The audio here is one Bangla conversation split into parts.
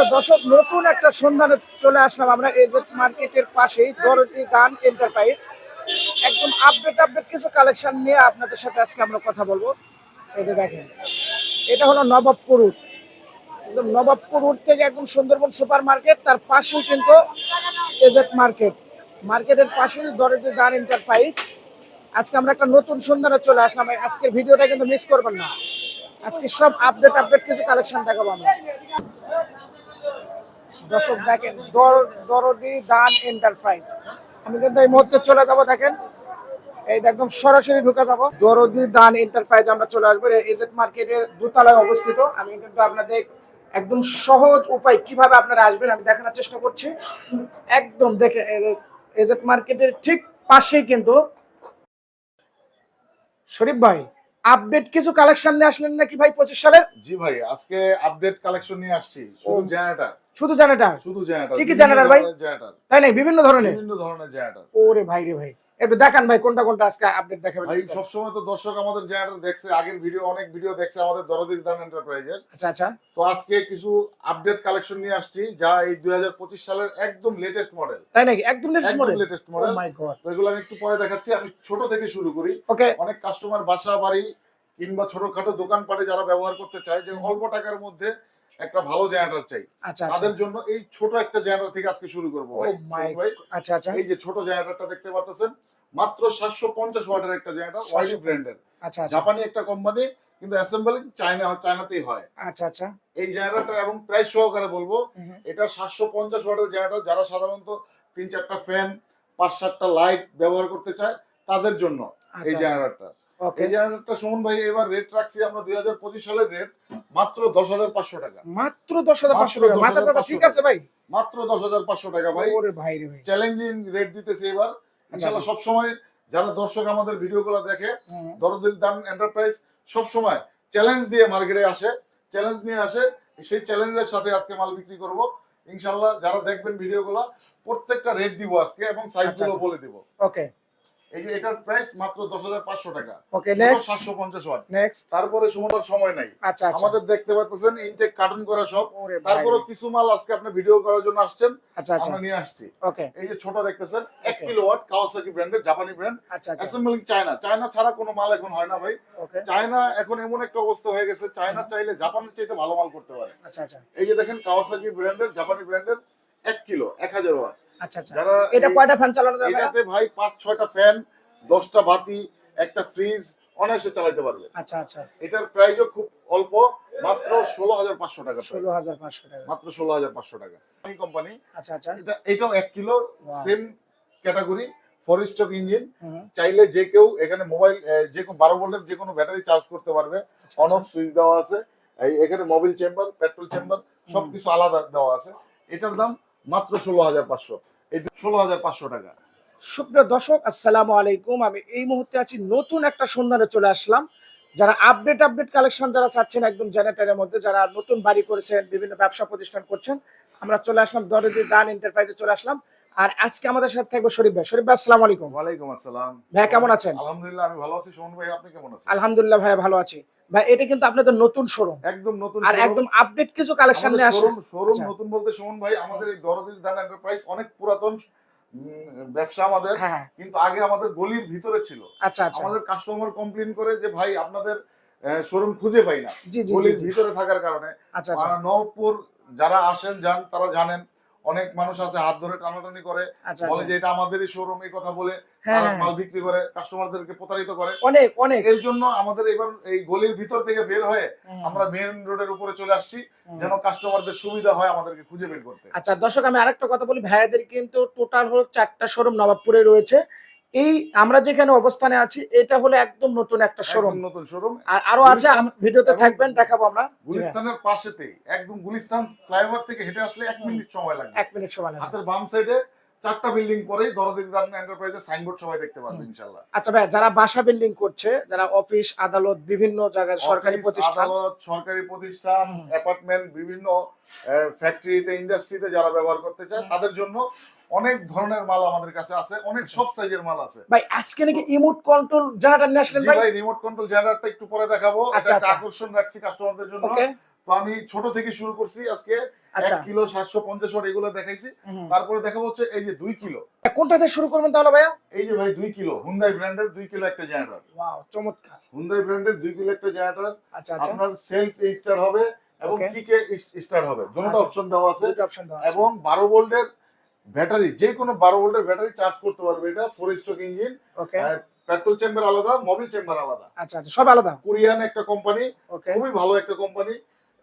তো দর্শক, নতুন একটা সন্ধানে চলে আসলাম আমরা এজেট মার্কেটের পাশেই, দরজি গান এন্টারপ্রাইজ একদম আপডেট আপডেট কিছু কালেকশন নিয়ে আপনাদের সাথে আজকে আমরা কথা বলব। এই দেখেন, এটা হলো নবাবপুর রুট একদম নবাবপুর রুট থেকে একদম সুন্দরবন সুপার মার্কেট তার পাশেই কিন্তু এজেট মার্কেট মার্কেটের পাশেই দরজি গান এন্টারপ্রাইজ আজকে আমরা একটা নতুন সন্ধানে চলে আসলাম। আজকের ভিডিওটা কিন্তু মিস করবেন না। আজকে সব আপডেট আপডেট কিছু কালেকশন দেখাবো আমরা। দর্শক দেখেন দরদি দান এন্টারপ্রাইজ আমি কিন্তু এই মুহূর্তে চলে যাব দেখেন। এই একদম সরাসরি ঢুকে যাব। দরদি দান এন্টারপ্রাইজ আমরা চলে আসব। এজেট মার্কেটের দোতলায় অবস্থিত। আমি কিন্তু আপনাদের একদম সহজ উপায় কীভাবে আপনারা আসবেন আমি দেখানোর চেষ্টা করছি। একদম দেখে এজেট মার্কেটের ঠিক পাশেই কিন্তু শরীফ ভাই আপডেট কিছু কালেকশন নিয়ে আসলেন নাকি ভাই পঁচিশ সালের? জি ভাই আজকে আপডেট কালেকশন নিয়ে আসছি। শুধু। জেনারেটর শুধু জেনারেটার শুধু জেনারেটর কি কি generator ভাই? জেনারেটর তাই নাই? বিভিন্ন ধরনের? বিভিন্ন ধরনের জেনারেটর ওরে ভাই রে ভাই। একটু দেখান ভাই কোনটা কোনটা আজকে আপডেট দেখাবেন ভাই সবসময় তো দর্শক আমাদের জেনারেটর দেখছে আগের ভিডিও অনেক ভিডিও দেখছে আমাদের দরদির দান এন্টারপ্রাইজের আচ্ছা আচ্ছা। তো আজকে কিছু আপডেট কালেকশন নিয়ে আসছি যা এই দুই হাজার পঁচিশ সালের একদম লেটেস্ট মডেল তাই নাকি? একদম latest model latest model my god তো এগুলো আমি একটু পরে দেখাচ্ছি আমি ছোট থেকে শুরু করি। ওকে অনেক কাস্টমার বাসা বাড়ি কিংবা ছোটখাটো দোকানপাটে যারা ব্যবহার করতে চায় যে অল্প টাকার মধ্যে একটা ভালো জেনারেটর চাই। আচ্ছা আচ্ছা। তাদের জন্য এই ছোট একটা জেনারেটর থেকে আজকে শুরু করব ভাই। মাই ভাই আচ্ছা আচ্ছা। এই যে ছোট জেনারেটরটা দেখতে পারতেছেন মাত্র সাতশো পঞ্চাশ ওয়াটের একটা জেনারেটর 750 ওয়াইডি ব্র্যান্ডের আচ্ছা আচ্ছা। জাপানি একটা কোম্পানি কিন্তু অ্যাসেম্বলিং চায়না চায়নাতেই হয়। আচ্ছা আচ্ছা। এই জেনারেটর এবং প্রাইস সহকারে বলব এটা সাতশো পঞ্চাশ ওয়াটের জেনারেটর যারা সাধারণত তিন চারটা ফ্যান পাঁচ সাতটা লাইট ব্যবহার করতে চায় তাদের জন্য এই আচ্ছা জেনারেটরটা ওকে এই জেনারেটরটা সুমন ভাই এবার রেট রাখছি আমরা দুই হাজার পঁচিশ সালের রেট মাত্র দশ হাজার পাঁচশো টাকা। মাত্র দশ হাজার পাঁচশো টাকা। মাথা ঠিক আছে ভাই? মাত্র দশ হাজার পাঁচশো টাকা ভাই। ওরে ভাই রে ভাই। চ্যালেঞ্জিং রেট দিতেছে এবার। ইনশাআল্লাহ সব যারা দর্শক আমাদের ভিডিওগুলো দেখে। দরদের দাম এন্টারপ্রাইজ সব সময় চ্যালেঞ্জ দিয়ে মার্কেটে আসে। চ্যালেঞ্জ নিয়ে আসে সেই চ্যালেঞ্জের সাথে আজকে মাল বিক্রি করব। ইনশাআল্লাহ যারা দেখবেন ভিডিওগুলো প্রত্যেকটা রেট দিব আজকে এবং আচ্ছা, সাইজগুলো আচ্ছা। বলে দিব। ওকে এই যে এটার প্রাইস মাত্র দশ হাজার পাঁচশো টাকা। Okay next watt. নেক্সট তারপরে সময় সময় নাই। আচ্ছা আচ্ছা। আমাদের দেখতে পাচ্ছেন ইনটেক কার্টুন করা সব। তারপরে কিছু মাল আজকে আপনি ভিডিও করার জন্য আসছেন। আচ্ছা আচ্ছা। আমরা নিয়ে আসছি। ওকে এই যে ছোট দেখতেছেন এক Okay. কিলোওয়াট কাওয়াসাকি ব্র্যান্ডের জাপানি ব্র্যান্ড অ্যাসেম্বলিং চায়না চায়না ছাড়া কোনো মাল এখন হয় না ভাই। চায়না এখন এমন একটা অবস্থা হয়ে গেছে চায়না চাইলে জাপানের চাইতে ভালো মাল করতে পারে। আচ্ছা আচ্ছা। এই যে দেখেন কাওয়াসাকি ব্র্যান্ডের জাপানি ব্র্যান্ডের এক কিলো এক হাজার ওয়াট আচ্ছা আচ্ছা। যারা এটা কয়টা ফ্যান চালানো যাবে? এটাতে ভাই পাঁচ ছয়টা ফ্যান দশটা বাতি একটা ফ্রিজ অনায়াসে চালাতে পারবে। আচ্ছা আচ্ছা। এটার প্রাইসও খুব অল্প মাত্র ষোলো হাজার পাঁচশো টাকা ষোলো হাজার পাঁচশো টাকা। মাত্র ষোলো হাজার পাঁচশো টাকা। এই কোম্পানি আচ্ছা আচ্ছা। এটা এটাও এক কিলো সেম ক্যাটাগরি ইঞ্জিন চাইলে যে কেউ এখানে মোবাইল যে কোনো বারো ভোল্টের যে কোনো ব্যাটারি চার্জ করতে পারবে। অন অফ সুইচ দেওয়া আছে। এখানে মোবিল চেম্বার পেট্রোল চেম্বার সবকিছু আলাদা দেওয়া আছে। এটার দাম মাত্র ষোলো হাজার পাঁচশো। এই ষোলো হাজার পাঁচশো টাকা। সুপ্রিয় দর্শক আসসালামু আলাইকুম। আমি এই মুহূর্তে আছি নতুন একটা সন্ধানে চলে আসলাম। যারা আপডেট আপডেট কালেকশন যারা চাচ্ছেন একদম জেনারেটারের মধ্যে যারা নতুন বাড়ি করেছেন বিভিন্ন ব্যবসা প্রতিষ্ঠান করছেন আমরা চলে আসলাম দরদি দান এন্টারপ্রাইজে চলে আসলাম। আর আজকে আমাদের সাথে থাকবে শরীফ ভাই। শরীফ ভাই আসসালামু আলাইকুম। ওয়ালাইকুম আসসালাম। ভাই কেমন আছেন? আলহামদুলিল্লাহ আমি ভালো আছি। সোহন ভাই আপনি কেমন আছেন? আলহামদুলিল্লাহ ভাই ভালো আছি। ভাই এটা কিন্তু আপনাদের নতুন শোরুম একদম নতুন আর একদম আপডেট কিছু কালেকশন নিয়ে শোরুম আচ্ছা। নতুন বলতে ভাই আমাদের এই দরদির দান এন্টারপ্রাইজ অনেক পুরাতন ব্যবসা আমাদের। হ্যাঁ হ্যাঁ, কিন্তু আগে আমাদের গলির ভিতরে ছিল। আচ্ছা আচ্ছা। আমাদের কাস্টমার কমপ্লেন করে যে ভাই আপনাদের শোরুম খুঁজে পাই না। গলির ভিতরে থাকার কারণে। আচ্ছা আচ্ছা। নবপুর যারা আসেন যান তারা জানেন অনেক মানুষ আছে হাত ধরে টানাটানি করে আচ্ছা বলে আচ্ছা। যে এটা আমাদেরই শোরুম এই কথা বলে হ্যাঁ হ্যাঁ, মাল বিক্রি করে কাস্টমারদেরকে প্রতারিত করে। অনেক অনেক। এর জন্য আমাদের এবার এই গলির ভিতর থেকে বের হয়ে আমরা মেইন রোডের উপরে চলে আসছি। যেন কাস্টমারদের সুবিধা হয় আমাদেরকে খুঁজে বের করতে। আচ্ছা দর্শক আমি আরেকটা কথা বলি ভাইয়াদের কিন্তু টোটাল হলো চারটা শোরুম নবাবপুরে রয়েছে। এই আমরা যেখানে অবস্থানে আছি এটা হলো একদম নতুন একটা শোরুম। নতুন শোরুম। আর আরও আছে ভিডিওতে থাকবেন দেখাবো আমরা। গুলিস্তানের পাশেতেই একদম গুলিস্তান ফ্লাইওভার থেকে হেঁটে আসলে এক মিনিট সময় লাগবে। এক মিনিট সময় লাগবে। হাতের বাম সাইডে চারটা বিল্ডিং পরেই দরদির দান এন্টারপ্রাইজের সাইনবোর্ড সবাই দেখতে পারবে ইনশাআল্লাহ। আচ্ছা ভাই যারা বাসা বিল্ডিং করছে যারা অফিস আদালত বিভিন্ন জায়গায় সরকারি প্রতিষ্ঠান আদালত সরকারি প্রতিষ্ঠান অ্যাপার্টমেন্ট বিভিন্ন ফ্যাক্টরিতে ইন্ডাস্ট্রিতে যারা ব্যবহার করতে চায় তাদের জন্য অনেক ধরনের মাল আমাদের কাছে আছে অনেক সব সাইজের মাল আছে। ভাই আজকে নাকি ইমোট কন্ট্রোল জেনারেটর নিয়ে আসলেন ভাই? ভাই রিমোট কন্ট্রোল জেনারেটরটা একটু পরে দেখাবো। এটা আচ্ছা, একটা আচ্ছা। আকর্ষণ রাখছি কাস্টমারদের জন্য। তো আমি ছোট থেকে শুরু করছি আজকে। আচ্ছা। এক কিলো সাতশো পঞ্চাশ ওয়াট এগুলো দেখাইছি। তারপরে দেখাবো হচ্ছে এই যে দুই কিলো। কোনটা দিয়ে শুরু করবেন তাহলে ভাইয়া? এই যে ভাই দুই কিলো। হুন্দাই ব্র্যান্ডের দুই কিলো একটা জেনারেটর ওয়াও চমৎকার। হুন্দাই ব্র্যান্ডের দুই কিলো একটা জেনারেটর আচ্ছা আচ্ছা। আপনার সেলফ স্টার্ট হবে এবং Okay. কিকে স্টার্ট হবে। দুটো আচ্ছা। অপশন দেওয়া আছে। দুটো অপশন দেওয়া আছে। এবং বারো ভোল্টের ব্যাটারি যে কোনো বারো ভোল্টের ব্যাটারি চার্জ করতে পারবে এটা four stroke engine petrol chamber আলাদা মোবিল চেম্বার আলাদা। আচ্ছা আচ্ছা সব আলাদা? কোরিয়ান একটা কোম্পানি খুবই ভালো একটা কোম্পানি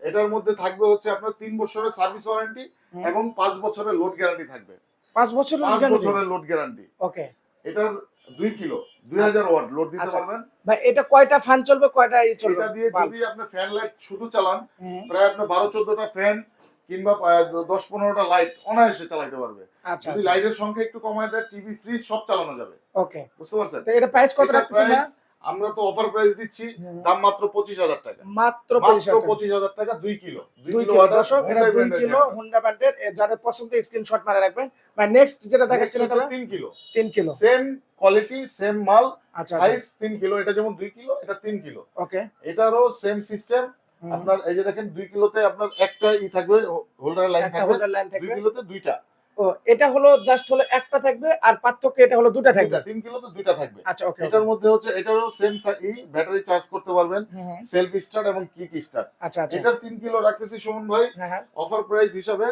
এটার মধ্যে থাকবে হচ্ছে আপনার তিন বছরের সার্ভিস ওয়ারেন্টি এবং পাঁচ বছরের লোড গ্যারান্টি থাকবে। পাঁচ বছর পাঁচ বছরের লোড গ্যারান্টি ওকে এটার দুই কিলো দুই হাজার ওয়াট লোড দিতে আচ্ছা। পারবেন। ভাই এটা কয়টা ফ্যান চলবে কয়টা চলবে এটা দিয়ে? যদি আপনি ফ্যান লাইট শুধু চালান প্রায় আপনার বারো চোদ্দটা ফ্যান কিংবা দশ পনেরোটা লাইট অনায়াসে চালাতে পারবে। আচ্ছা যদি আচ্ছা। লাইটের সংখ্যা একটু কমায় দেয় টিভি ফ্রিজ সব চালানো যাবে। ওকে বুঝতে পারছেন? এটা প্রাইস কত এটার রাখতেছেন না আমরা তো অফার প্রাইস দিচ্ছি। দাম মাত্র পঁচিশ হাজার টাকা। মাত্র পঁচিশ হাজার টাকা। দুই কিলো। দুই কিলো দর্শক এটা দুই কিলো। হুন্ডা ব্র্যান্ডের যাদের পছন্দ স্ক্রিনশট মারা রাখবেন। ভাই নেক্সট যেটা Next এটা তিন কিলো। তিন কিলো। সেম কোয়ালিটি সেম মাল আচ্ছা সাইজ তিন কিলো। এটা যেমন দুই কিলো এটা তিন কিলো। ওকে এটারও সেম সিস্টেম আপনার এই যে দেখেন দুই কিলোতে আপনার একটা ই থাকবে হোল্ডার লাইন থাকবে দুই কিলোতে দুইটা। ও এটা হলো জাস্ট হলো একটা থাকবে আর পার্থক্য এটা হলো দুটা থাকবে। তিন কিলোতে দুইটা থাকবে। আচ্ছা ওকে এটার মধ্যে হচ্ছে এটারও সেম ই ব্যাটারি চার্জ করতে পারবেন। সেলফ স্টার্ট এবং কিক স্টার্ট আচ্ছা আচ্ছা। এটার তিন কিলো রাখতেছি সুমন ভাই হ্যাঁ হ্যাঁ। অফার প্রাইস হিসাবে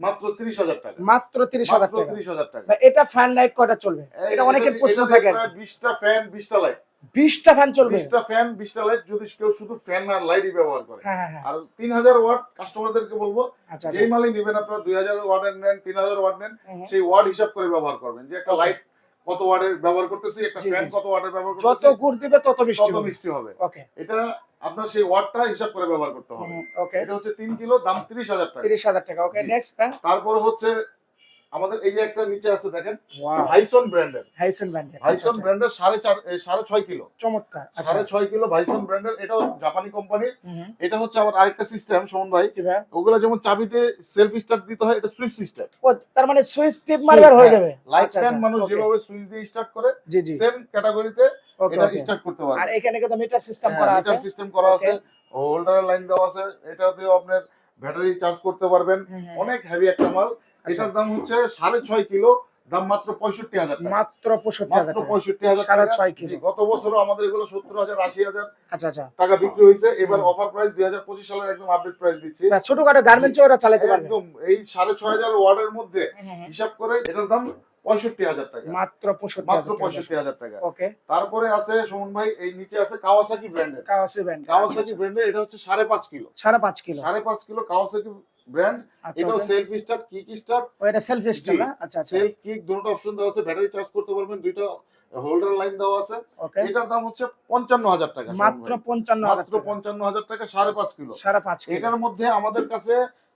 মাত্র তিরিশ হাজার টাকা। মাত্র তিরিশ হাজার মাত্র টাকা। তিরিশ হাজার টাকা। এটা ফ্যান লাইট কয়টা চলবে? এটা অনেকের প্রশ্ন থাকে বিশটা ফ্যান বিশটা লাইট বিশটা ফ্যান চলবে। বিশটা ফ্যান বিশটা লাইট যদি কেউ শুধু ফ্যান আর লাইটই ব্যবহার করে। হ্যাঁ হ্যাঁ হ্যাঁ। আর তিন হাজার ওয়াট কাস্টমারদেরকে বলব আচ্ছা আচ্ছা। মালই নেবেন আপনারা দুই হাজার ওয়াটের নেন তিন হাজার ওয়াট নেন সেই ওয়াট হিসাব করে ব্যবহার করবেন। যে একটা লাইট কত ওয়াটের ব্যবহার করতেছি একটা ফ্যান কত ওয়াটের ব্যবহার যত করতেছি গুড় দিবে তত মিষ্টি তত মিষ্টি হবে। ওকে। এটা আপনার সেই ওয়াটটা হিসাব করে ব্যবহার করতে হবে। ওকে। এটা হচ্ছে তিন কিলো দাম তিরিশ হাজার টাকা। তিরিশ হাজার টাকা ওকে। নেক্সট তারপরে হচ্ছে আমাদের এই যে একটা নিচে আছে দেখেন ভাইসন ব্র্যান্ডের ব্র্যান্ডের ভাইসন ব্র্যান্ডের সাড়ে চার সাড়ে ছয় কিলো। চমৎকার আচ্ছা। সাড়ে ছয় কিলো ভাইসন ব্র্যান্ডের এটাও জাপানি কোম্পানি এটা হচ্ছে আমার আরেকটা সিস্টেম সোমন ভাই। ওগুলা যেমন চাবিতে সেলফ স্টার্ট দিতে হয় এটা সুইচ সিস্টেম ও তার মানে সুইচ টিপ মারবার হয়ে যাবে। লাইট আচ্ছা, ফ্যান আচ্ছা, মানুষ যেভাবে সুইচ দিয়ে স্টার্ট করে সেম ক্যাটাগরিতে এটা স্টার্ট করতে আর এখানে কিন্তু মিটার সিস্টেম করা আছে। মিটার সিস্টেম করা আছে হোল্ডারের লাইন দেওয়া আছে এটাতেও আপনার ব্যাটারি চার্জ করতে পারবেন। অনেক হেভি একটা মাল। এটার দাম হচ্ছে সাড়ে ছয় কিলো দাম মাত্র পঁয়ষট্টি হাজার টাকা। মাত্র পঁয়ষট্টি হাজার টাকা। পঁয়ষট্টি হাজার সাড়ে ছয় কিলো। গত বছরও আমাদের এগুলো সত্তর হাজার আশি হাজার আচ্ছা আচ্ছা। টাকা বিক্রি হয়েছে। এবার অফার প্রাইস দুই হাজার পঁচিশ সালের একদম আপডেট প্রাইস দিচ্ছি। ছোটখাটো গার্মেন্টস ওরা চালাতে পারবে। একদম এই সাড়ে ছয় হাজার ওয়ার্ডের মধ্যে। হিসাব করে এটার দাম পঁয়ষট্টি হাজার টাকা। মাত্র পঁয়ষট্টি মাত্র হাজার পঁয়ষট্টি হাজার টাকা। ওকে তারপরে আছে সুমন ভাই এই নিচে আছে কাওয়াসাকি ব্র্যান্ডের ব্র্যান্ড কাওয়াসাকি ব্র্যান্ডের এটা হচ্ছে সাড়ে পাঁচ কিলো। সাড়ে পাঁচ কিলো। সাড়ে পাঁচ কিলো কাওয়াসাকি ব্র্যান্ড আচ্ছা এটাও সেলফ স্টার্ট কিক স্টার্ট ও এটা সেলফ স্টার জি। না? আচ্ছা আচ্ছা। সেলফ কিক দুটো অপশন দেওয়া আছে। ব্যাটারি চার্জ করতে পারবেন দুইটা হোল্ডার লাইন দেওয়া আছে। এটার দাম হচ্ছে পঞ্চান্ন হাজার টাকা মাত্র পঞ্চান্ন মাত্র পঞ্চান্ন হাজার টাকা সাড়ে পাঁচ কিলো। সাড়ে পাঁচ এটার মধ্যে আমাদের কাছে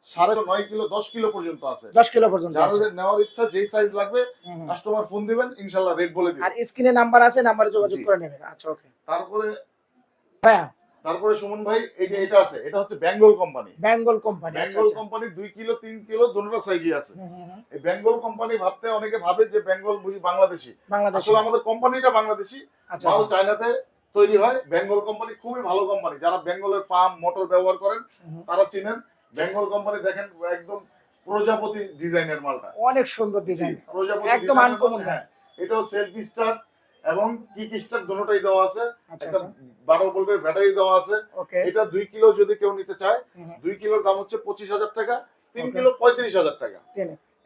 সাড়ে নয় কিলো দশ কিলো পর্যন্ত আছে। দশ কিলো পর্যন্ত যাদের নেওয়ার ইচ্ছা যেই সাইজ লাগবে। কাস্টমার ফোন দিবেন ইনশাল্লাহ রেট বলে আর দিবেন স্ক্রিনে নাম্বার আছে নাম্বারে যোগাযোগ করে নেবেন। আচ্ছা ওকে তারপরে ভাইয়া তারপরে সুমন ভাই এই যে এটা আছে এটা হচ্ছে বেঙ্গল কোম্পানি বেঙ্গল কোম্পানি আচ্ছা বেঙ্গল আচ্ছা। কোম্পানি দুই কিলো তিন কিলো দুটো সাইজই আছে। এই বেঙ্গল কোম্পানি ভাবতে অনেকে ভাবে যে বেঙ্গল বুঝি বাংলাদেশি। আসলে আমাদের কোম্পানিটা বাংলাদেশি আচ্ছা মাল আচ্ছা। চায়নাতে তৈরি হয়। বেঙ্গল কোম্পানি খুবই ভালো কোম্পানি যারা বেঙ্গলের পাম্প মোটর ব্যবহার করেন। তারা চিনেন। বেঙ্গল কোম্পানি দেখেন একদম প্রজাপতি ডিজাইনের মালটা। অনেক সুন্দর ডিজাইন প্রজাপতি একদম uncommon মাল, হ্যাঁ। এটাও সেলফ স্টার্ট এবং কি স্টার্ট দুটোটাই দেওয়া আছে? আচ্ছা একটা আচ্ছা। বারো ভোল্টের ব্যাটারি দেওয়া আছে। এটা দুই কিলো যদি কেউ নিতে চায় হুম, হুম। দুই কিলোর দাম হচ্ছে পঁচিশ হাজার টাকা তিন কিলো পঁয়ত্রিশ হাজার টাকা।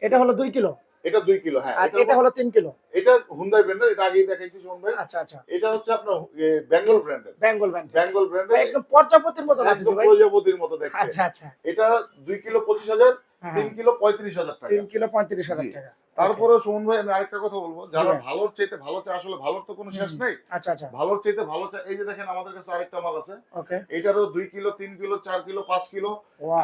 এটা হলো দুই কিলো? এটা দুই কিলো হ্যাঁ। আর এটা হলো তিন কিলো? এটা হুন্দাই ব্র্যান্ডের এটা আগেই দেখাইছি সুমন ভাই। আচ্ছা আচ্ছা। এটা হচ্ছে আপনার বেঙ্গল ব্র্যান্ডের বেঙ্গল ব্র্যান্ড বেঙ্গল ব্র্যান্ডের একদম পর্যাপতির মতো আছে ভাই। প্রজাপতির মতো দেখতে। আচ্ছা আচ্ছা। এটা দুই কিলো পঁচিশ হাজার হ্যাঁ, তিন কিলো পঁয়ত্রিশ হাজার টাকা। তিন কিলো পঁয়ত্রিশ হাজার। টাকা। তারপরে সুমন ভাই আমি আরেকটা কথা বলব। যারা ভালোর চাইতে ভালো চায় আসলে ভালোর তো কোনো শেষ। নেই। আচ্ছা আচ্ছা। ভালোর চাইতে ভালো চায় এই যে দেখেন আমাদের কাছে আরেকটা মাল আছে। এটারও দুই কিলো তিন কিলো চার কিলো পাঁচ কিলো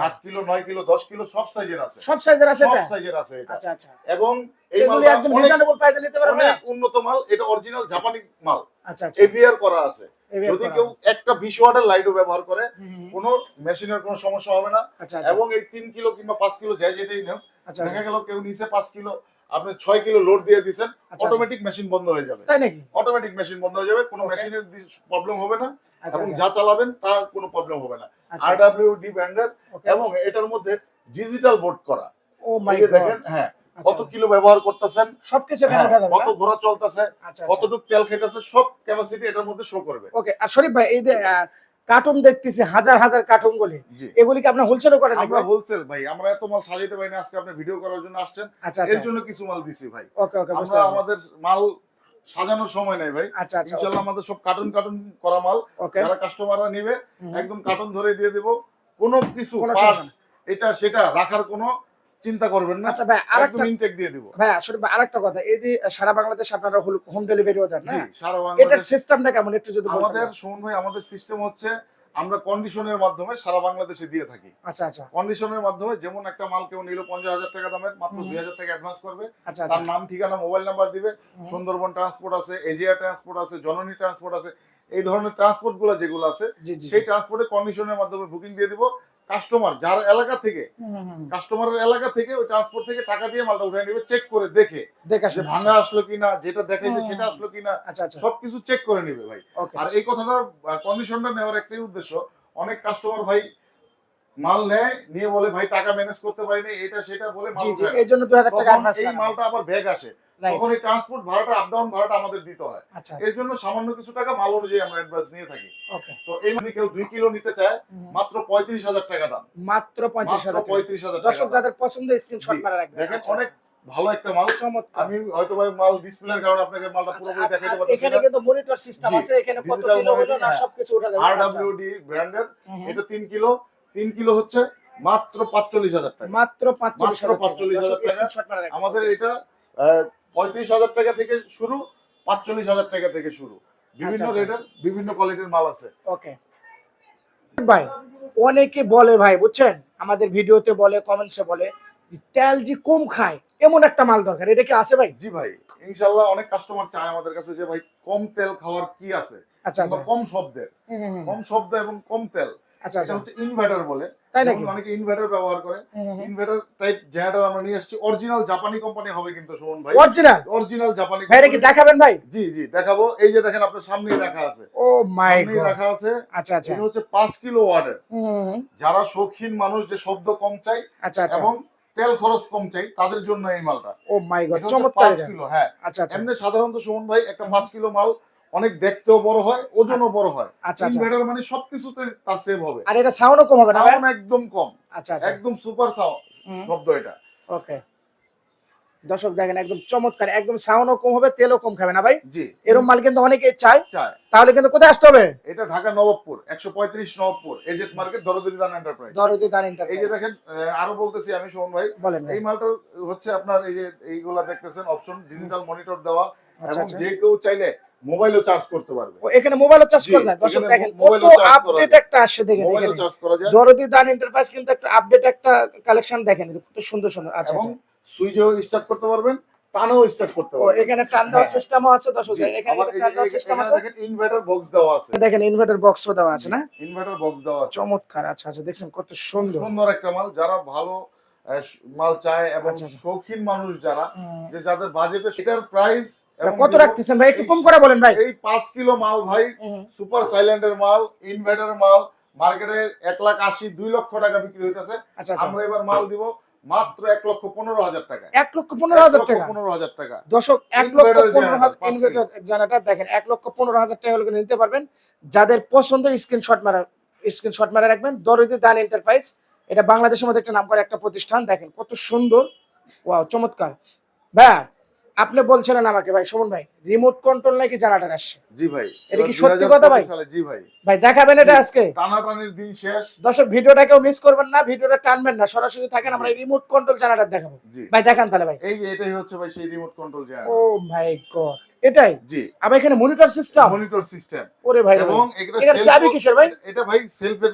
আট কিলো নয় কিলো দশ কিলো সব সাইজের আছে। সব সাইজের আছে সব সাইজের আছে এটা। আচ্ছা আচ্ছা। এবং এই এগুলি একদম রিজনেবল প্রাইসে নিতে পারবে অনেক উন্নত মাল। এটা অরিজিনাল জাপানি মাল। আচ্ছা আচ্ছা। এভিআর করা আছে। যদি কেউ একটা বিশ ওয়াটের লাইটও ব্যবহার করে হুম, হুম। কোনো মেশিনের কোনো সমস্যা হবে না। আচ্ছা এবং এই তিন কিলো কিংবা পাঁচ কিলো যাই যেটাই নেও দেখা। গেল কেউ নিচে পাঁচ কিলো আপনি ছয় কিলো লোড দিয়ে দিচ্ছেন আচ্ছা, অটোমেটিক মেশিন বন্ধ হয়ে যাবে। তাই নাকি? অটোমেটিক মেশিন বন্ধ হয়ে যাবে কোনো মেশিনের প্রবলেম হবে না। আচ্ছা এবং আচ্ছা। যা চালাবেন তা কোনো প্রবলেম হবে না। আচ্ছা। আরডব্লিউডি ব্র্যান্ডের ওকে এবং এটার মধ্যে ডিজিটাল বোর্ড করা। ও মাই গড দেখেন হ্যাঁ কত কিলো ব্যবহার করতেছেন সবকিছু হ্যাঁ, কত ঘোড়া চলতেছে আচ্ছা কতটুকু তেল খাইতেছে সব ক্যাপাসিটি এটার মধ্যে শো করবে। ওকে আর শরীফ ভাই এই কার্টুন দেখতেছি হাজার হাজার কার্টুন গুলি জি। এগুলি কি আপনি হোলসেলও করেন আমরা হোলসেল ভাই। আমরা এত মাল সাজাইতে পারি না আজকে আপনি ভিডিও করার জন্য আসছেন। আচ্ছা এর আচ্ছা জন্য কিছু মাল দিছি ভাই। ওকে ওকে আমরা আমাদের মাল সাজানোর সময় নাই ভাই। আচ্ছা আচ্ছা ইনশাআল্লাহ আমাদের সব কার্টুন কার্টুন করা মাল। যারা কাস্টমাররা নিবে। একদম কার্টুন ধরে দিয়ে দিব। কোনো কিছু এটা সেটা রাখার কোনো চিন্তা করবেন না আচ্ছা ভাই আরেকটা ইনটেক দিয়ে দিব। ভাই আসলে আরেকটা কথা এই যে সারা বাংলাদেশে আপনারা হোম ডেলিভারিও দেন না সারা এটার বাংলাদেশ সিস্টেমটা কেমন? একটু যদি আমাদের সুমন ভাই আমাদের সিস্টেম হচ্ছে আমরা কন্ডিশনের মাধ্যমে সারা বাংলাদেশে দিয়ে থাকি। আচ্ছা আচ্ছা। কন্ডিশনের মাধ্যমে যেমন একটা মাল কেউ নিল পঞ্চাশ হাজার টাকা দামের মাত্র। দুই হাজার টাকা অ্যাডভান্স করবে। আচ্ছা তার আচ্ছা। নাম ঠিকানা মোবাইল নাম্বার দিবে। সুন্দরবন ট্রান্সপোর্ট আছে এজিয়া ট্রান্সপোর্ট আছে জননী ট্রান্সপোর্ট আছে। এই ধরনের ট্রান্সপোর্টগুলো যেগুলো আছে সেই ট্রান্সপোর্টে কন্ডিশনের মাধ্যমে বুকিং দিয়ে দিব। কাস্টমার যার এলাকা থেকে। কাস্টমারের এলাকা থেকে ওই ট্রান্সপোর্ট থেকে টাকা দিয়ে মালটা উঠে নেবে চেক করে দেখে। দেখে যে ভাঙা আসলো কিনা যেটা দেখাইছে সেটা আসলো কিনা আচ্ছা আচ্ছা। সবকিছু চেক করে নিবে ভাই। আর এই কথাটার কন্ডিশনটা নেওয়ার একটাই উদ্দেশ্য অনেক কাস্টমার ভাই মাল নেয় নিয়ে বলে ভাই টাকা ম্যানেজ করতে পারিনি এটা সেটা বলে মাল। এই জন্য দুই হাজার টাকা এই মালটা আবার ব্যাগ আসে। তখন এই ট্রান্সপোর্ট ভাড়াটা আপ ডাউন ভাড়াটা আমাদের দিতে হয়। আচ্ছা এর জন্য সামান্য কিছু টাকা মাল অনুযায়ী আমরা অ্যাডভান্স নিয়ে থাকি। তো এই যদি কেউ দুই কিলো নিতে চায় মাত্র পঁয়ত্রিশ হাজার টাকা দাম। মাত্র পঁয়ত্রিশ হাজার পঁয়ত্রিশ হাজার দর্শক যাদের পছন্দ স্ক্রিনশট মারা রাখবেন। দেখেন আচ্ছা, অনেক ভালো একটা মাল। আচ্ছা, চমৎকার। আমি হয়তো ভাই মাল ডিসপ্লের কারণে আপনাকে মালটা আচ্ছা, পুরোপুরি দেখাইতে আর এখানে কিন্তু মনিটর সিস্টেম আছে এখানে কত কিলো হলো monitor, না হ্যাঁ। সবকিছু উঠা যাবে আচ্ছা। ডাব্লিউডি ব্র্যান্ডের। এটা তিন কিলো। তিন কিলো হচ্ছে মাত্র পাঁচচল্লিশ হাজার টাকা। মাত্র পাঁচচল্লিশ 45,000 টাকা। আমাদের এটা পঁয়ত্রিশ হাজার টাকা থেকে শুরু পাঁচচল্লিশ হাজার টাকা থেকে শুরু। বিভিন্ন আচ্ছা। রেটের বিভিন্ন কোয়ালিটির মাল আছে। ওকে ভাই অনেকে বলে ভাই বুঝছেন? আমাদের ভিডিওতে বলে কমেন্টসে বলে যে তেল যে কম খায় এমন একটা মাল দরকার। এটা কি আছে ভাই? জি ভাই ইনশাল্লাহ অনেক কাস্টমার চায় আমাদের কাছে যে ভাই কম তেল খাওয়ার কি আছে? আচ্ছা আচ্ছা। কম শব্দের। কম শব্দ এবং কম তেল। আচ্ছা আচ্ছা। হচ্ছে ইনভার্টার বলে। তাই নাকি? অনেকে ইনভার্টার ব্যবহার করে। ইনভার্টার টাইপ জেনারেটর আমরা নিয়ে আসছি অরিজিনাল জাপানি কোম্পানি হবে কিন্তু সুমন ভাই। অরিজিনাল অরিজিনাল জাপানি ভাই কি দেখাবেন ভাই? জি জি দেখাবো। এই যে দেখেন আপনার সামনেই রাখা আছে। ও মাই গড রাখা আছে। আচ্ছা আচ্ছা। এটা হচ্ছে পাঁচ কিলো ওয়াটের। যারা শৌখিন মানুষ যে শব্দ কম চাই আচ্ছা আচ্ছা। এবং তেল খরচ কম চাই তাদের জন্য এই মালটা। ও মাই গড চমৎকার পাঁচ কিলো হ্যাঁ। আচ্ছা আচ্ছা। এমনি সাধারণত সুমন ভাই একটা পাঁচ কিলো মাল অনেক দেখতেও বড় হয় ওজনও বড় হয়। আচ্ছা আচ্ছা। ইনভার্টার মানে সবকিছুতে তার সেভ হবে। আর এটা সাউন্ডও কম হবে না সাউন্ড একদম কম। আচ্ছা আচ্ছা। একদম সুপার সাউন্ড শব্দ এটা। ওকে দর্শক দেখেন একদম চমৎকার একদম সাউন্ডও কম হবে তেলও কম খাবে না ভাই? জি। এরকম মাল কিন্তু অনেকে চায়। চায়। তাহলে কিন্তু কোথায় আসতে হবে? এটা ঢাকা নবাবপুর একশো পঁয়ত্রিশ নবাবপুর এজেট মার্কেট দরদরিদান এন্টারপ্রাইজ দরদি দান এন্টারপ্রাইজ এই যে দেখেন আরও বলতেছি আমি সোহন ভাই। বলেন এই মালটা হচ্ছে আপনার এই যে এইগুলা দেখতেছেন অপশন ডিজিটাল মনিটর দেওয়া আচ্ছা এবং আচ্ছা। যে কেউ চাইলে মোবাইলও চার্জ করতে পারবে। এখানে মোবাইলও চার্জ করা যায়। দর্শক দেখেন কত আপডেট একটা আসছে দেখেন মোবাইলও চার্জ করা যায়। দরদি দান এন্টারপ্রাইজ কিন্তু একটা আপডেট একটা কালেকশন দেখেন কত সুন্দর সুন্দর আচ্ছা এবং আচ্ছা। স্টার্ট করতে পারবেন টানেও স্টার্ট করতে পারবেন। এখানে টান দেওয়ার হ্যাঁ। সিস্টেমও আছে দর্শক এখানে টান দেওয়ার সিস্টেম আছে। দেখেন ইনভার্টার বক্স দেওয়া আছে। দেখেন ইনভার্টার বক্সও দেওয়া আছে না? ইনভার্টার বক্স দেওয়া আছে। চমৎকার আচ্ছা আচ্ছা দেখছেন কত সুন্দর। সুন্দর একটা মাল যারা ভালো মাল চায় এবং আচ্ছা, আচ্ছা। শৌখিন মানুষ যারা যে যাদের বাজেটে সেটার প্রাইস কত রাখতেছেন ভাই? একটু কম করে বলেন ভাই। এই পাঁচ কিলো মাল ভাই। সুপার সাইলেন্টের মাল ইনভার্টার মাল মার্কেটে এক লাখ আশি দুই লক্ষ টাকা বিক্রি হইতেছে। আচ্ছা আমরা এবার মাল দিব মাত্র এক লক্ষ পনেরো হাজার টাকা। এক লক্ষ পনেরো হাজার টাকা? পনেরো হাজার টাকা। দর্শক এক লক্ষ পনেরো হাজার জেনারেটর দেখেন এক লক্ষ পনেরো হাজার টাকা হলে নিতে পারবেন। যাদের পছন্দ স্ক্রিনশট মারা স্ক্রিনশট মারা রাখবেন। দরিদ্র দান এন্টারপ্রাইজ এটা বাংলাদেশের মধ্যে একটা নাম করে একটা প্রতিষ্ঠান দেখেন কত সুন্দর। ওয়াও চমৎকার। ভাই আপনি বলছিলেন আমাকে ভাই সুমন ভাই রিমোট কন্ট্রোল নাকি জেনারেটর আসছে? জি ভাই এটা কি সত্যি কথা ভাই? জি ভাই। ভাই দেখাবেন এটা। আজকে। টানাটানির দিন শেষ। দর্শক ভিডিওটা কেউ মিস করবেন না ভিডিওটা টানবেন না সরাসরি থাকেন আমরা রিমোট কন্ট্রোল জেনারেটর দেখাবো। ভাই দেখান তাহলে ভাই। এই যে এটাই হচ্ছে ভাই সেই remote control oh my god এটাই? জি। আবার এখানে মনিটর সিস্টেম মনিটর সিস্টেম ওরে ভাই এবং এটা চাবি কিসের ভাই? এটা ভাই সেলফের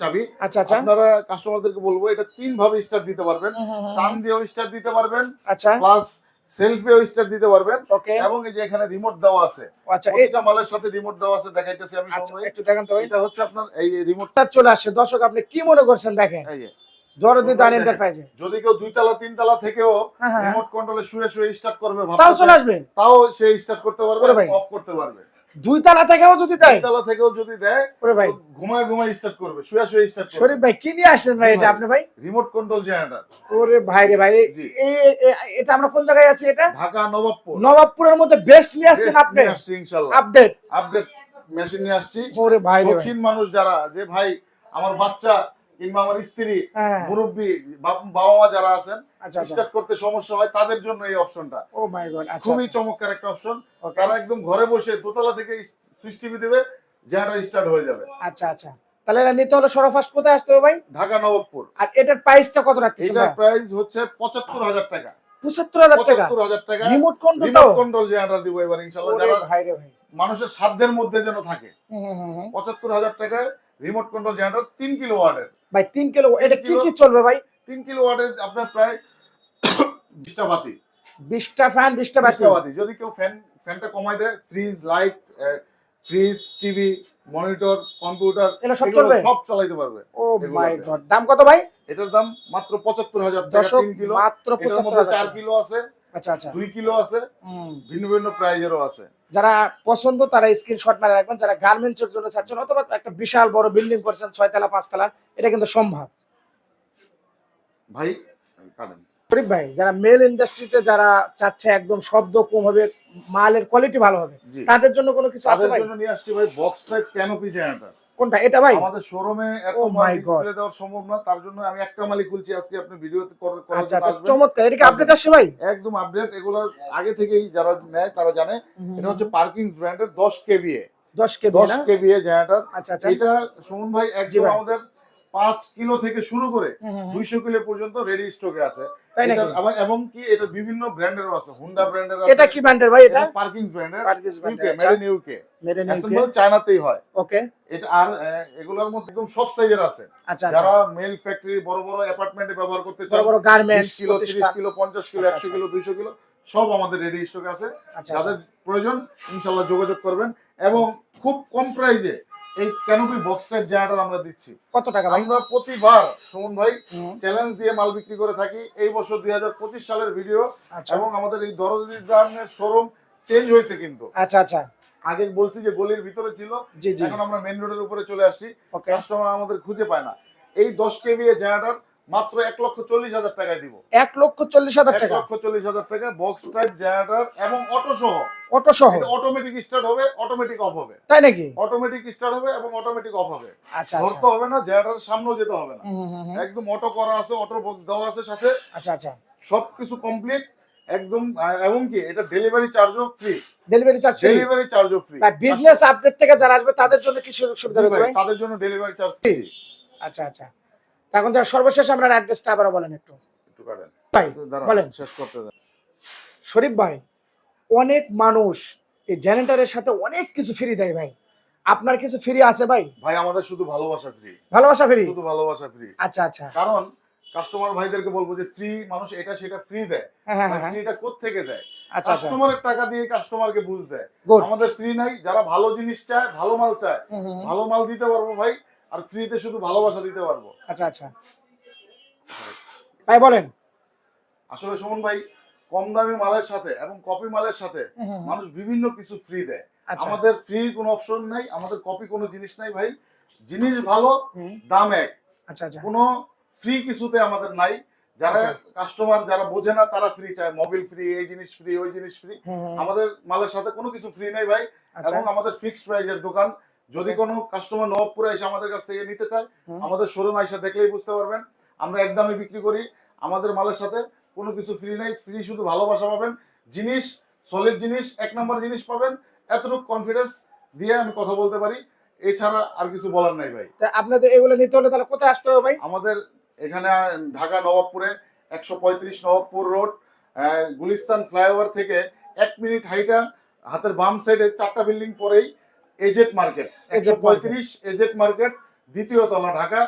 চাবি। আচ্ছা আচ্ছা। আপনারা কাস্টমারদেরকে বলব এটা তিন ভাবে স্টার্ট দিতে পারবেন। টান দিয়েও স্টার্ট দিতে পারবেন। আচ্ছা। প্লাস সেলফেও স্টার্ট দিতে পারবেন। ওকে এবং এই যে এখানে রিমোট দেওয়া আছে আচ্ছা এই মালের সাথে রিমোট দেওয়া আছে দেখাইতেছি আমি আচ্ছা একটু দেখেন তো এটা হচ্ছে আপনার এই রিমোট টা চলে আসছে। দর্শক আপনি কি মনে করছেন দেখেন? এই যে। জরদি দান এন্টারপ্রাইজে যদি কেউ দুই তলা তিন তলা থেকেও হ্যাঁ, হ্যাঁ, হ্যাঁ। রিমোট কন্ট্রোলে শুয়ে শুয়ে স্টার্ট করবে তাও চলে আসবে? তাও সে স্টার্ট করতে পারবে। অফ করতে পারবে। দুই তালা থেকেও যদি দেয়। তলা থেকেও যদি দেয় ওরে ভাই। ঘুমায় ঘুমায় স্টার্ট করবে শুয়ে শুয়ে স্টার্ট করবে। শরীফ ভাই কি নিয়ে আসলেন ভাই এটা আপনি ভাই? রিমোট কন্ট্রোল জেনারেটর ওরে ভাই রে ভাই এটা আমরা কোন জায়গায় আছি এটা? ঢাকা নবাবপুর। নবাবপুরের মধ্যে বেস্ট নিয়ে আসছেন আপনি? আসছি ইনশাল্লাহ। আপডেট আপডেট মেশিন নিয়ে আসছি। ওরে ভাই রে মানুষ যারা যে ভাই আমার বাচ্চা কিংবা আমার স্ত্রী হ্যাঁ। মুরব্বী বাবা মা যারা আছেন আচ্ছা আচ্ছা। স্টার্ট করতে সমস্যা হয় তাদের জন্য এই অপশনটা ও মাই গড আচ্ছা খুবই আচ্ছা। চমৎকার একটা অপশন. তারা একদম ঘরে বসে দোতলা থেকে সুইচ টিভি দেবে জেনারেটর স্টার্ট হয়ে যাবে। আচ্ছা আচ্ছা। তাহলে নিতে হলে সরফাস্ট কোথায় আসতে হবে ভাই? ঢাকা নবাবপুর। আর এটার প্রাইসটা কত রাখতেছেন এটার প্রাইস হচ্ছে পঁচাত্তর হাজার টাকা। পঁচাত্তর হাজার টাকা? পঁচাত্তর হাজার টাকা। Remote control remote control generator দিব এবার ইনশাল্লাহ যারা ভাই রে ভাই। মানুষের সাধ্যের মধ্যে যেন থাকে। পঁচাত্তর হাজার টাকায় রিমোট কন্ট্রোল জেনারেটর তিন কিলো ওয়াটের ভাই তিন কিলো এটা কি কি চলবে ভাই? তিন কিলো ওয়াটের আপনার প্রায় বিশটা বাতি। বিশটা ফ্যান বিশটা বাতি। যদি কেউ ফ্যান ফ্যানটা কমায় দেয় fridge light fridge TV monitor computer এটা সব চলবে? সব চালাইতে পারবে ও মাই গড দাম কত ভাই? এটার দাম মাত্র পঁচাত্তর হাজার টাকা দশক তিন কিলো। মাত্র এটার পঁচাত্তর মধ্যে হাজার চার টাকা। কিলো আছে। আচ্ছা আচ্ছা। দুই কিলো আছে ভিন্ন ভিন্ন প্রাইজেরও আছে। যারা পছন্দ তারা স্ক্রিনশট মারে রাখবেন যারা গার্মেন্টস এর জন্য চাচ্ছেন অথবা একটা বিশাল বড় বিল্ডিং করছেন ছয়তলা পাঁচতলা এটা কিন্তু সম্ভব। ভাই শরীফ ভাই যারা মেল ইন্ডাস্ট্রিতে যারা চাচ্ছে একদম শব্দ কম হবে মালের কোয়ালিটি ভালো হবে তাদের জন্য কোনো কিছু আছে ভাই? জন্য নিয়ে আসছি ভাই বক্স টাইপ ক্যানোপি জেনারেটর কোনটা? এটা ভাই? আমাদের শোরুমে এত Oh মাল ডিসপ্লে দেওয়া সম্ভব না তার জন্য আমি একটা মালই খুলছি আজকে আপনি ভিডিওতে করার করার আচ্ছা আচ্ছা চমৎকার। এটা কি আপডেট আসছে ভাই? একদম আপডেট এগুলো আগে থেকেই যারা নেয় তারা জানে। এটা হচ্ছে পার্কিংস ব্র্যান্ডের দশ কেভিএ। দশ কেবি দশ না? কেভিএ জেনারেটর আচ্ছা আচ্ছা। এটা সুমন ভাই একদম আমাদের পাঁচ কিলো থেকে শুরু করে। দুইশো কিলো পর্যন্ত রেডি স্টকে আছে। এবং কি এটা বিভিন্ন ব্র্যান্ডেরও আছে হুন্ডা ব্র্যান্ডের এটা কি ব্র্যান্ডের ভাই এটা? পার্কিংস ব্র্যান্ডের ইউকে এর। মেড ইন ইউকে অ্যাসেম্বল চায়নাতেই হয়। ওকে এটা আর এগুলোর মধ্যে একদম সব সাইজের আছে। আচ্ছা আচ্ছা। যারা মেল ফ্যাক্টরি বড় বড় অ্যাপার্টমেন্টে ব্যবহার করতে বড় বড় গার্মেন্টস কিলো তিরিশ কিলো পঞ্চাশ কিলো আচ্ছা, একশো আচ্ছা। কিলো দুইশো কিলো সব আমাদের রেডি স্টকে আছে। যাদের প্রয়োজন ইনশাল্লাহ যোগাযোগ করবেন। এবং খুব কম প্রাইজে এই ক্যানোপি বক্সটার জেনারেটর আমরা দিচ্ছি? কত টাকা আমরা প্রতিবার সুমন ভাই চ্যালেঞ্জ দিয়ে মাল বিক্রি করে থাকি। এই বছর দুই হাজার পঁচিশ সালের ভিডিও আচ্ছা। এবং আমাদের এই দরদি দানের শোরুম চেঞ্জ হয়েছে কিন্তু। আচ্ছা আচ্ছা। আগে বলছি যে গলির ভিতরে ছিল এখন আমরা মেন রোডের উপরে চলে আসছি। কাস্টমার আমাদের খুঁজে পায় না। এই দশ কেভি জেনারেটর মাত্র এক লক্ষ চল্লিশ হাজার টাকায় দিব। এক লক্ষ চল্লিশ হাজার টাকা। লক্ষ চল্লিশ হাজার টাকা বক্স টাইপ জেনারেটর এবং অটো সহ। অটো সহ। অটোমেটিক স্টার্ট হবে অটোমেটিক অফ হবে। তাই নাকি? অটোমেটিক স্টার্ট হবে এবং অটোমেটিক অফ হবে। আচ্ছা আচ্ছা। ধরতে হবে না জেনারেটরের সামনেও যেতে হবে না। একদম অটো করা আছে অটো বক্স দেওয়া আছে সাথে। আচ্ছা আচ্ছা। সবকিছু কমপ্লিট একদম এবং কি এটা ডেলিভারি চার্জও ফ্রি ডেলিভারি চার্জ ডেলিভারি চার্জও ফ্রি বিজনেস আপডেট থেকে যারা আসবে তাদের জন্য কি সুযোগ সুবিধা রয়েছে তাদের জন্য ডেলিভারি চার্জ ফ্রি আচ্ছা আচ্ছা। এখন যা সর্বশেষ আপনার অ্যাড্রেসটা আবার বলেন একটু। ভাই বলেন। শেষ করতে দেন শরীফ ভাই অনেক মানুষ এই জেনারেটরের সাথে অনেক কিছু ফ্রি দেয় ভাই। আপনার কিছু ফ্রি আছে ভাই? ভাই আমাদের শুধু ভালোবাসা ফ্রি ভালোবাসা ফ্রি শুধু ভালোবাসা ফ্রি আচ্ছা আচ্ছা। কারণ কাস্টমার ভাইদেরকে বলব যে ফ্রি মানুষ এটা সেটা ফ্রি দেয়। হ্যাঁ ফ্রিটা কোত্থেকে দেয়? আচ্ছা আচ্ছা। কাস্টমারের টাকা দিয়ে কাস্টমারকে বুঝ দেয়। আমাদের ফ্রি নাই যারা ভালো জিনিস চায় ভালো মাল চায় ভালো মাল দিতে পারব ভাই আর ফ্রিতে শুধু ভালোবাসা দিতে পারব। আচ্ছা আচ্ছা। ভাই বলেন। আসলে সুমন ভাই কম দামি মালের সাথে এবং কপি মালের সাথে মানুষ বিভিন্ন কিছু ফ্রি দেয়। আচ্ছা। আমাদের ফ্রি কোনো অপশন নাই আমাদের কপি কোনো জিনিস নাই ভাই। জিনিস ভালো দাম এক। আচ্ছা আচ্ছা। কোনো ফ্রি কিছুতে আমাদের নাই। যারা আচ্ছা। কাস্টমার যারা বোঝে না তারা ফ্রি চায়। মোবিল ফ্রি এই জিনিস ফ্রি ওই জিনিস ফ্রি আমাদের মালের সাথে কোনো কিছু ফ্রি নাই ভাই। আচ্ছা। এবং আমাদের ফিক্সড প্রাইজের দোকান যদি কোনো কাস্টমার নবপুরে এসে আমাদের কাছ থেকে নিতে চায় আমাদের শোরুম আইসা দেখলেই বুঝতে পারবেন। আমরা একদমই বিক্রি করি। আমাদের মালের সাথে কোনো কিছু ফ্রি নাই। ফ্রি শুধু ভালোবাসা পাবেন। জিনিস সলিড জিনিস এক নম্বর জিনিস পাবেন। এতটুকু কনফিডেন্স দিয়ে আমি কথা বলতে পারি। এছাড়া আর কিছু বলার নাই ভাই। আপনাদের এগুলো নিতে হলে তাহলে কোথায় আসতে হবে ভাই? আমাদের এখানে ঢাকা নবাবপুরে একশো পঁয়ত্রিশ নবাবপুর রোড গুলিস্তান ফ্লাইওভার থেকে এক মিনিট হাইটা হাতের বাম সাইডে চারটা বিল্ডিং পরেই এজেট মার্কেট একশো পঁয়ত্রিশ এজেট মার্কেট দ্বিতীয় তলা ঢাকা।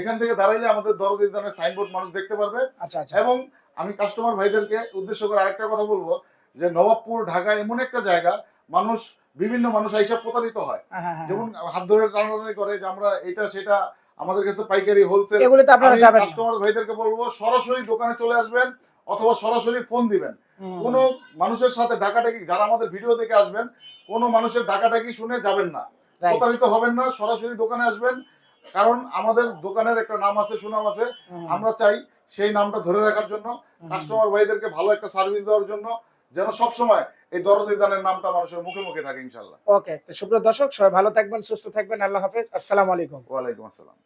এখান থেকে দাঁড়াইলে আমাদের দরদির দানের সাইনবোর্ড মানুষ দেখতে পারবে। আচ্ছা আচ্ছা। এবং আমি কাস্টমার ভাইদেরকে উদ্দেশ্য করে আরেকটা কথা বলব যে নবাবপুর ঢাকা এমন একটা জায়গা মানুষ বিভিন্ন মানুষ আইসা প্রতারিত হয়। হ্যাঁ, হ্যাঁ, হ্যাঁ। যেমন হাত ধরে টানাটানি করে যে আমরা এটা সেটা আমাদের কাছে পাইকারি হোলসেল এগুলোতে আপনারা যাবেন কাস্টমার ভাইদেরকে বলব সরাসরি দোকানে চলে আসবেন অথবা সরাসরি ফোন দিবেন। কোনো মানুষের সাথে ডাকাডাকি যারা আমাদের ভিডিও দেখে আসবেন কোনো মানুষের ডাকাডাকি শুনে যাবেন না। প্রতারিত হবেন না সরাসরি দোকানে আসবেন। কারণ আমাদের দোকানের একটা নাম আছে সুনাম আছে। আমরা চাই সেই নামটা ধরে রাখার জন্য কাস্টমার ভাইদেরকে ভালো একটা সার্ভিস দেওয়ার জন্য যেন সবসময় এই দরদি দানের নামটা মানুষের মুখে মুখে থাকে ইনশাল্লাহ ওকে তো সুপ্রিয় দর্শক সবাই ভালো থাকবেন সুস্থ থাকবেন আল্লাহ হাফেজ। আসসালামু আলাইকুম। ওয়ালাইকুম আসসালাম।